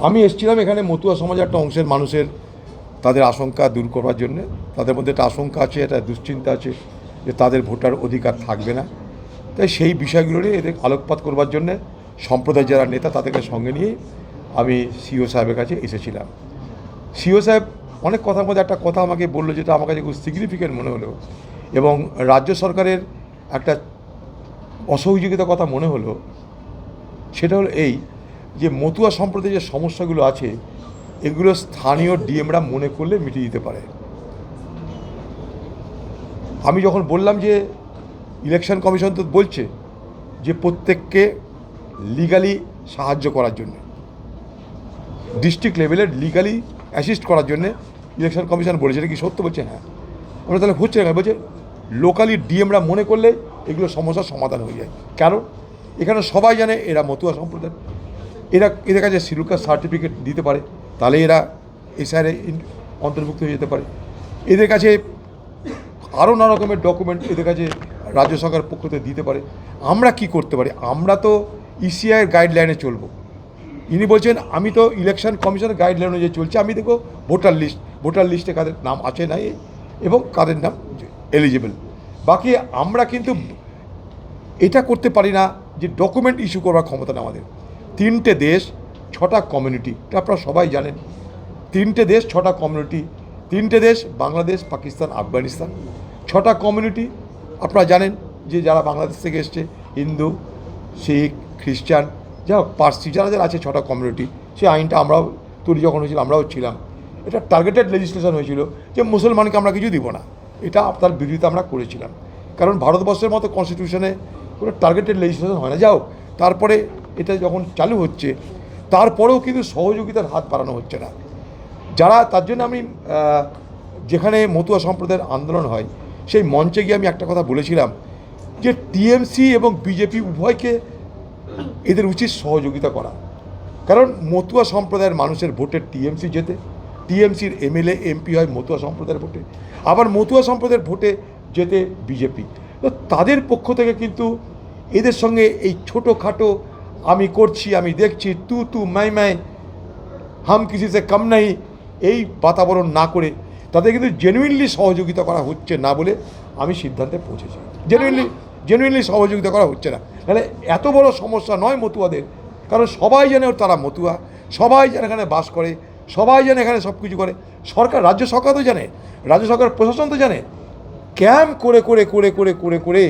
আমি এসেছিলাম এখানে মতুয়া সমাজের একটা অংশের মানুষের তাদের আশঙ্কা দূর করার জন্য। তাদের মধ্যে একটা আশঙ্কা আছে, একটা দুশ্চিন্তা আছে যে তাদের ভোটার অধিকার থাকবে না। তাই সেই বিষয়গুলোরই এদের আলোকপাত করবার জন্য সম্প্রদায় যারা নেতা তাদেরকে সঙ্গে নিয়ে আমি সিও সাহেবের কাছে এসেছিলাম। সিও সাহেব অনেক কথার মধ্যে একটা কথা আমাকে বলল যেটা আমার কাছে খুব সিগনিফিকেন্ট মনে হলো এবং রাজ্য সরকারের একটা অসহযোগিতার কথা মনে হলো। সেটা হলো এই যে মতুয়া সম্প্রদায়ের যে সমস্যাগুলো আছে, এগুলো স্থানীয় ডিএমরা মনে করলে মিটিয়ে দিতে পারে। আমি যখন বললাম যে ইলেকশন কমিশন তো বলছে যে প্রত্যেককে লিগালি সাহায্য করার জন্য ডিস্ট্রিক্ট লেভেলে লিগালি অ্যাসিস্ট করার জন্য ইলেকশন কমিশন বলেছে, এটা কি সত্য বলছে? হ্যাঁ। আমরা তাহলে হচ্ছে না বলছে লোকালি ডিএমরা মনে করলে এগুলো সমস্যার সমাধান হয়ে যায়। কারণ এখানে সবাই জানে এরা মতুয়া সম্প্রদায় এরা, এদের কাছে সিলুকার সার্টিফিকেট দিতে পারে, তাহলে এরা এসআরে অন্তর্ভুক্ত হয়ে যেতে পারে। এদের কাছে আরও নানা রকমের ডকুমেন্ট এদের কাছে রাজ্য সরকার পক্ষ থেকে দিতে পারে। আমরা কি করতে পারি? আমরা তো ইসিআইয়ের গাইডলাইনে চলবো। ইনি বলছেন, আমি তো ইলেকশন কমিশনের গাইডলাইন অনুযায়ী চলছে, আমি দেখো ভোটার লিস্ট ভোটার লিস্টে কাদের নাম আছে নাই এবং কাদের নাম এলিজিবল বাকি আমরা কিন্তু এটা করতে পারি না যে ডকুমেন্ট ইস্যু করবার ক্ষমতা না আমাদের। তিনটে দেশ, ছটা কমিউনিটি এটা আপনারা সবাই জানেন। তিনটে দেশ, ছটা কমিউনিটি তিনটে দেশ, বাংলাদেশ, পাকিস্তান, আফগানিস্তান। ছটা কমিউনিটি আপনারা জানেন যে যারা বাংলাদেশ থেকে এসছে, হিন্দু, শিখ, খ্রিস্টান যা পার্সি, যারা যারা আছে ছটা কমিউনিটি সেই আইনটা আমরাও তৈরি যখন হয়েছিল, আমরাও ছিলাম। এটা টার্গেটেড লেজিসলেশন হয়েছিল যে মুসলমানকে আমরা কিছু দিব না। এটা আপনার বিরোধিতা আমরা করেছিলাম। কারণ ভারতবর্ষের মতো কনস্টিটিউশনে কোনো টার্গেটেড লেজিসলেশন হয় না। যাও তারপরে এটা যখন চালু হচ্ছে, তারপরেও কিন্তু সহযোগিতার হাত বাড়ানো হচ্ছে না। যারা, তার জন্য আমি যেখানে মতুয়া সম্প্রদায়ের আন্দোলন হয়, সেই মঞ্চে গিয়ে আমি একটা কথা বলেছিলাম যে টিএমসি এবং বিজেপি উভয়কে এদের উচিত সহযোগিতা করা। কারণ মতুয়া সম্প্রদায়ের মানুষের ভোটে টিএমসি যেতে টিএমসির এমএলএ, এমপি হয় মতুয়া সম্প্রদায়ের ভোটে, আবার মতুয়া সম্প্রদায়ের ভোটে যেতে বিজেপি। তো তাদের পক্ষ থেকে কিন্তু এদের সঙ্গে এই ছোটোখাটো আমি করছি, আমি দেখছি, তু তু, মাই মাই। হাম কিসি সে কম নাই এই বাতাবরণ না করে তাদের কিন্তু জেনুইনলি সহযোগিতা করা হচ্ছে না বলে আমি সিদ্ধান্তে পৌঁছেছি। জেনুইনলি জেনুইনলি সহযোগিতা করা হচ্ছে না। তাহলে এত বড় সমস্যা নয় মতুয়াদের। কারণ সবাই জানে তারা মতুয়া। সবাই যেন এখানে বাস করে। সবাই যেন এখানে সব কিছু করে। সরকার, রাজ্য সরকার তো জানে। রাজ্য সরকার প্রশাসন তো জানে। ক্যাম্প করে করে করে করে করে করে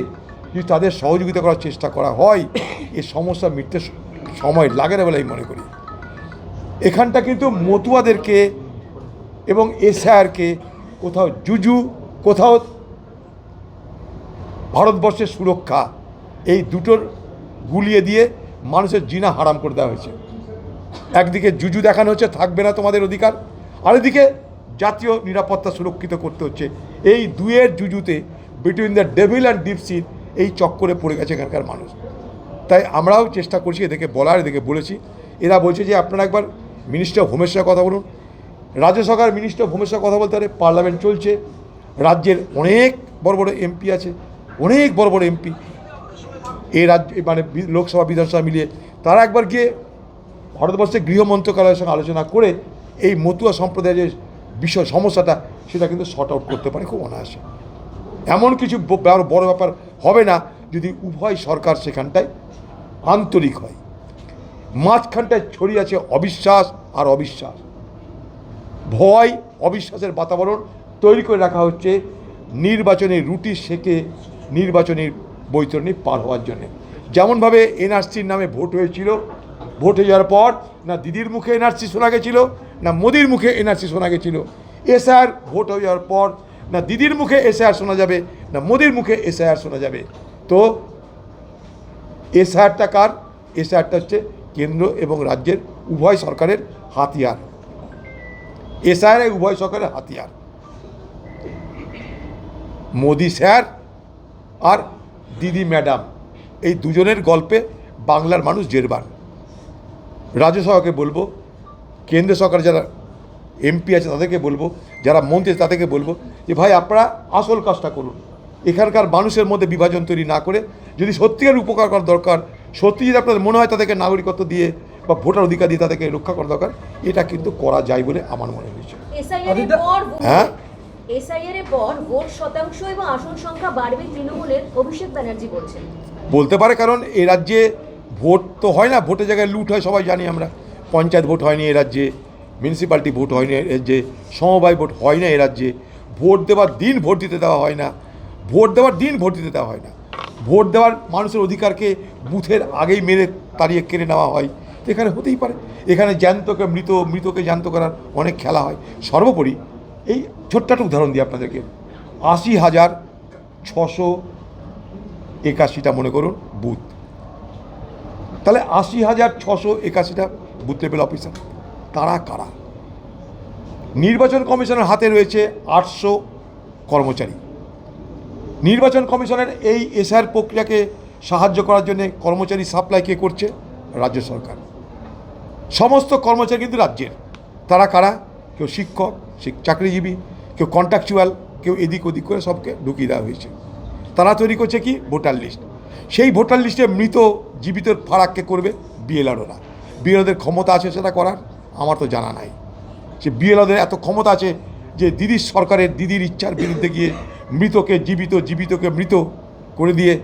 যদি তাদের সহযোগিতা করার চেষ্টা করা হয়, এই সমস্যা মিটতে সময় লাগে না বলে আমি মনে করি। এখানটা কিন্তু মতুয়াদেরকে এবং এসআরকে কোথাও জুজু, কোথাও ভারতবর্ষের সুরক্ষা, এই দুটোর গুলিয়ে দিয়ে মানুষের জিনা হারাম করে দেওয়া হয়েছে। একদিকে জুজু দেখানো হচ্ছে, থাকবে না তোমাদের অধিকার, আরেকদিকে জাতীয় নিরাপত্তা সুরক্ষিত করতে হচ্ছে। এই দুয়ের জুজুতে বিটুইন দ্য ডেভিল অ্যান্ড ডিপসির এই চক্করে পড়ে গেছে এখানকার মানুষ। তাই আমরাও চেষ্টা করছি এদেরকে বলার, এদেরকে বলেছি। এরা বলছে যে আপনারা একবার মিনিস্টার অফ হোমের সঙ্গে কথা বলুন। রাজ্য সরকার মিনিস্টার অফ হোমের সঙ্গে কথা বলতে পারে পার্লামেন্ট চলছে। রাজ্যের অনেক বড় বড় এমপি আছে, অনেক বড় বড় এমপি এই রাজ্য মানে লোকসভা, বিধানসভা মিলিয়ে তারা একবার গিয়ে ভারতবর্ষের গৃহ মন্ত্রণালয়ের সঙ্গে আলোচনা করে এই মতুয়া সম্প্রদায়ের যে বিষয়, সমস্যাটা, সেটা কিন্তু শর্ট আউট করতে পারে খুব অনায়াসে। এমন কিছু বড় ব্যাপার হবে না যদি উভয় সরকার সেখানটায় আন্তরিক হয়। মাঝখানটায় ছড়িয়ে আছে অবিশ্বাস আর অবিশ্বাস। ভয়, অবিশ্বাসের বাতাবরণ তৈরি করে রাখা হচ্ছে নির্বাচনের রুটি সেকে নির্বাচনের বৈতরণী পার হওয়ার জন্য। যেমনভাবে এনআরসির নামে ভোট হয়েছিল, ভোট হয়ে যাওয়ার পর না দিদির মুখে এনআরসি শোনা গেছিল, না মোদির মুখে এনআরসি শোনা গেছিল। এসআর ভোট হয়ে যাওয়ার পর না দিদির মুখে এসআর শোনা যাবে, না মোদির মুখে এসআর শোনা যাবে। তো এসআরটা কার? এসআরটা হচ্ছে কেন্দ্র এবং রাজ্যের উভয় সরকারের হাতিয়ার। এসআইআর উভয় সরকারের হাতিয়ার। মোদি স্যার আর দিদি ম্যাডাম, এই দুজনের গল্পে বাংলার মানুষ জেরবার। রাজ্য সরকারকে বলব, কেন্দ্র সরকার যারা এমপি আছে তাদেরকে বলব, যারা মন্ত্রী তাদেরকে বলব যে ভাই আপনারা আসল কাজটা করুন। এখানকার মানুষের মধ্যে বিভাজন তৈরি না করে যদি সত্যিকার উপকার করার দরকার সত্যি যদি আপনাদের মনে হয় তাদেরকে নাগরিকত্ব দিয়ে বা ভোটার অধিকার দিয়ে তাদেরকে রক্ষা করা দরকার এটা কিন্তু করা যায় বলে আমার মনে হয়েছে। এসআইআর এর অদিতা- পর হ্যাঁ? এসআইআর এর পর ভোট শতাংশ এবং আসন সংখ্যা বাড়বে তৃণমূলের অভিষেক ব্যানার্জি বলছেন। বলতে পারে কারণ এ রাজ্যে ভোট তো হয় না ভোটের জায়গায় লুট হয় সবাই জানি আমরা। পঞ্চায়েত ভোট হয়নি এ রাজ্যে মিউনিসিপ্যালিটি ভোট হয়নি এ রাজ্যে সমবায় ভোট হয় না এ রাজ্যে। ভোট দেওয়ার দিন ভোট দিতে দেওয়া হয় না। ভোট দেওয়ার দিন ভোট দিতে দেওয়া হয় না। ভোট দেওয়ার মানুষের অধিকারকে বুথের আগেই মেরে তাড়িয়ে কেড়ে নেওয়া হয়। তো এখানে হতেই পারে। এখানে জ্যান্তকে মৃত, মৃতকে জ্যান্ত করার অনেক খেলা হয়। সর্বোপরি এই ছোট্ট উদাহরণ দিই আপনাদেরকে। আশি হাজার ছশো একাশিটা মনে করুন বুথ। তাহলে আশি হাজার ছশো একাশিটা বুথ লেভেল অফিসার। তারা কারা? নির্বাচন কমিশনের হাতে রয়েছে আটশো কর্মচারী। নির্বাচন কমিশনের এই এসআর প্রক্রিয়াকে সাহায্য করার জন্য কর্মচারী সাপ্লাই কে করছে? রাজ্য সরকার। সমস্ত কর্মচারী কিন্তু রাজ্যের। তারা কারা? কেউ শিক্ষক চাকরিজীবী, কেউ কন্ট্রাকচুয়াল কেউ এদিক ওদিক করে সবকে ঢুকিয়ে দেওয়া হয়েছে। তারা তৈরি করছে কি? Voter list. সেই ভোটার লিস্টে মৃত জীবিত ফারাককে করবে বিএলআরওরা বিএলওদের ক্ষমতা আছে সেটা করার? আমার তো জানা নাই। সে বিএলওদের এত ক্ষমতা আছে যে দিদির সরকারের দিদির ইচ্ছার বিরুদ্ধে গিয়ে মৃতকে জীবিত, জীবিতকে মৃত করে দিয়ে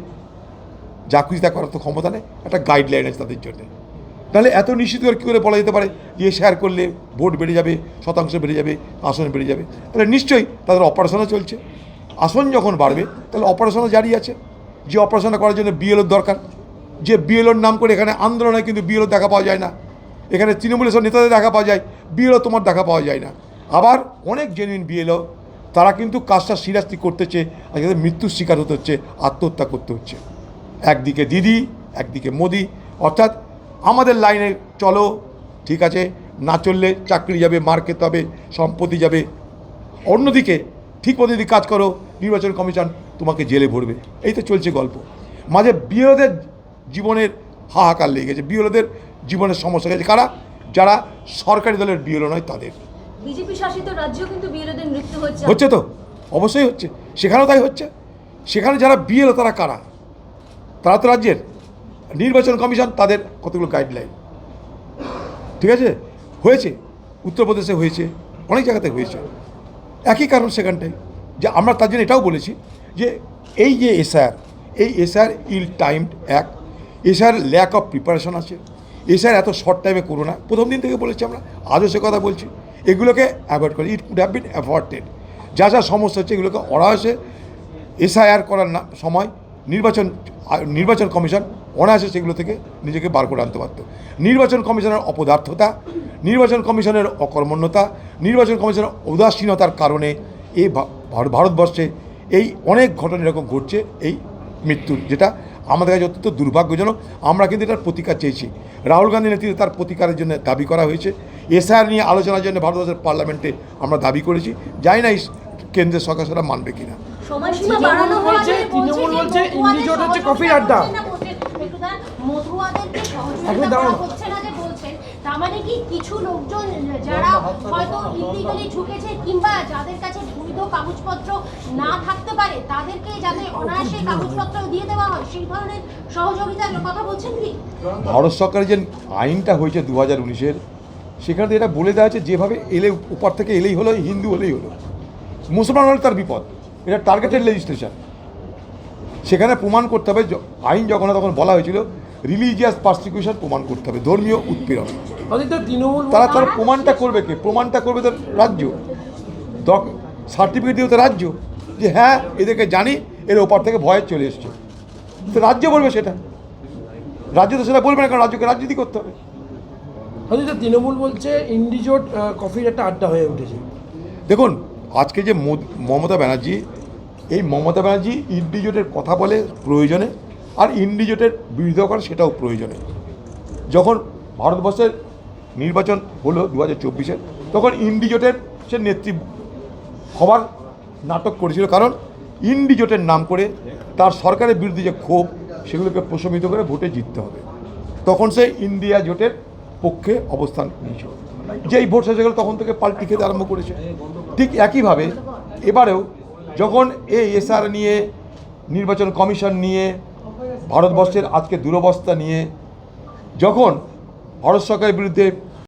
যা খুশি তা করার তো ক্ষমতা নেই। একটা গাইডলাইন আছে তাদের জন্য। তাহলে এত নিশ্চিত করে কী করে বলা যেতে পারে যে শেয়ার করলে ভোট বেড়ে যাবে, শতাংশ বেড়ে যাবে, আসন বেড়ে যাবে। তাহলে নিশ্চয়ই তাদের অপারেশনও চলছে। আসন যখন বাড়বে, তাহলে অপারেশনও জারি আছে। যে অপারেশনটা করার জন্য বিএলওর দরকার। যে বিএলওর নাম করে এখানে আন্দোলনে কিন্তু বিএলও দেখা পাওয়া যায় না। এখানে তৃণমূলের সব নেতাদের দেখা পাওয়া যায়, বিএলও তোমার দেখা পাওয়া যায় না। আবার অনেক জেনুইন বিএলও, তারা কিন্তু কাজটা সিরিয়াসলি করতেছে আজকে মৃত্যুর শিকার হতে হচ্ছে, আত্মহত্যা করতে হচ্ছে। একদিকে দিদি, একদিকে মোদি, অর্থাৎ আমাদের লাইনে চলো, ঠিক আছে? না চললে চাকরি যাবে মার খেতে হবে, সম্পত্তি যাবে। অন্যদিকে ঠিক মতো যদি কাজ করো, নির্বাচন কমিশন তোমাকে জেলে ভরবে। এই তো চলছে গল্প। মাঝে বিরোধের জীবনের হাহাকার লেগে গেছে। বিরোধের জীবনের সমস্যা গেছে কারা? যারা সরকারি দলের বিরোধ নয় তাদের। বিজেপি শাসিত রাজ্যেও কিন্তু বিরোধীর মৃত্যু হচ্ছে। হচ্ছে তো? অবশ্যই হচ্ছে। সেখানেও তাই হচ্ছে। সেখানে যারা বিএলও তারা কারা? তারা তো রাজ্যের। নির্বাচন কমিশন তাদের কতগুলো গাইডলাইন ঠিক আছে? হয়েছে। উত্তরপ্রদেশে হয়েছে। অনেক জায়গাতে হয়েছে। একই কারণ সেখানটায়। যে আমরা তার জন্য এটাও বলেছি যে এই যে এসআর এই এসআর ইল টাইমড এক এসআর ল্যাক অফ প্রিপারেশন আছে। এসআর এত শর্ট টাইমে করো না। প্রথম দিন থেকে বলেছি আমরা, আজও সে কথা বলছি। এগুলোকে অ্যাভয়েড করি। It could have been avoided যা যা সমস্যা হচ্ছে এগুলোকে অনায়াসে এসআইআর করার না সময়, নির্বাচন নির্বাচন কমিশন অনায়াসে সেগুলো থেকে নিজেকে বার করে আনতে পারত নির্বাচন কমিশনের অপদার্থতা, নির্বাচন কমিশনের অকর্মণ্যতা, নির্বাচন কমিশনের উদাসীনতার কারণে এই ভারতবর্ষে এই অনেক ঘটনা এরকম ঘটছে, এই মৃত্যুর, যেটা আমাদের কাছে অত্যন্ত দুর্ভাগ্যজনক। আমরা কিন্তু এটার প্রতিকার চেয়েছি। রাহুল গান্ধী নেতৃত্বে তার প্রতিকারের জন্য দাবি করা হয়েছে। এসআর নিয়ে আলোচনার জন্য ভারতবর্ষের পার্লামেন্টে আমরা দাবি করেছি। যাই না এই কেন্দ্রের সরকার সেটা মানবে কিনা। সময়সীমা তৃণমূল বাড়ানো বলছে, হয়েছে তৃণমূল বলছে, ইন্ডিজোট হচ্ছে কফির আড্ডা। মতুয়াদেরকে সহযোগিতা করা হচ্ছে না যে বলছেন তার মানে কি কিছু লোকজন যারা হয়তো ইলিগালি ঢুকেছে কিংবা যাদের কাছে বৈধ কাগজপত্র না থাকতে পারে তাদেরকে যাতে অনায়াসে কাগজপত্র দিয়ে দেওয়া হয় সেই ধরনের সহযোগিতার কথা বলছেন কি? ভারত সরকারের যে আইনটা হয়েছে দু হাজার উনিশের সেখানে তো এটা বলে দেওয়া আছে যেভাবে এলে উপর থেকে এলেই হলো হিন্দু হলেই হলো। মুসলমান হলে তার বিপদ এটা টার্গেটেড লেজিস্ট্রেশন সেখানে প্রমাণ করতে হবে আইন যখন তখন বলা হয়েছিল রিলিজিয়াস পার্সিকিউশন প্রমাণ করতে হবে ধর্মীয় উৎপীড়ন। তারা তার প্রমাণটা করবে কে? প্রমাণটা করবে তার রাজ্য। সার্টিফিকেট দিও তো রাজ্য। যে হ্যাঁ এদেরকে জানি এর ওপার থেকে ভয়ে চলে এসছে। তো রাজ্য বলবে সেটা। রাজ্য তো সেটা বলবে না কারণ রাজ্যকে রাজনীতি করতে হবে। তৃণমূল বলছে ইন্ডিজোট কফির একটা আড্ডা হয়ে উঠেছে। দেখুন আজকে যে মমতা ব্যানার্জি এই মমতা ব্যানার্জি ইন্ডিজোটের কথা বলে প্রয়োজনে আর ইন্ডিজোটের বিরোধিতা করে সেটাও প্রয়োজনে যখন ভারতবর্ষের নির্বাচন হলো দু হাজার চব্বিশের, তখন ইন্ডিজোটের সে নেত্রী হবার নাটক করেছিল কারণ ইন্ডিজোটের নাম করে তার সরকারের বিরুদ্ধে যে ক্ষোভ, সেগুলোকে প্রশমিত করে ভোটে জিততে হবে। তখন সে ইন্ডিয়া জোটের পক্ষে অবস্থান নিয়েছিল। যেই ভোট শেষ গেল, তখন থেকে পাল্টি খেতে আরম্ভ করেছে। ঠিক একইভাবে এবারেও যখন এই এসআর নিয়ে, নির্বাচন কমিশন নিয়ে ভারতবর্ষের আজকে দুরবস্থা নিয়ে যখন ভারত সরকারের বিরুদ্ধে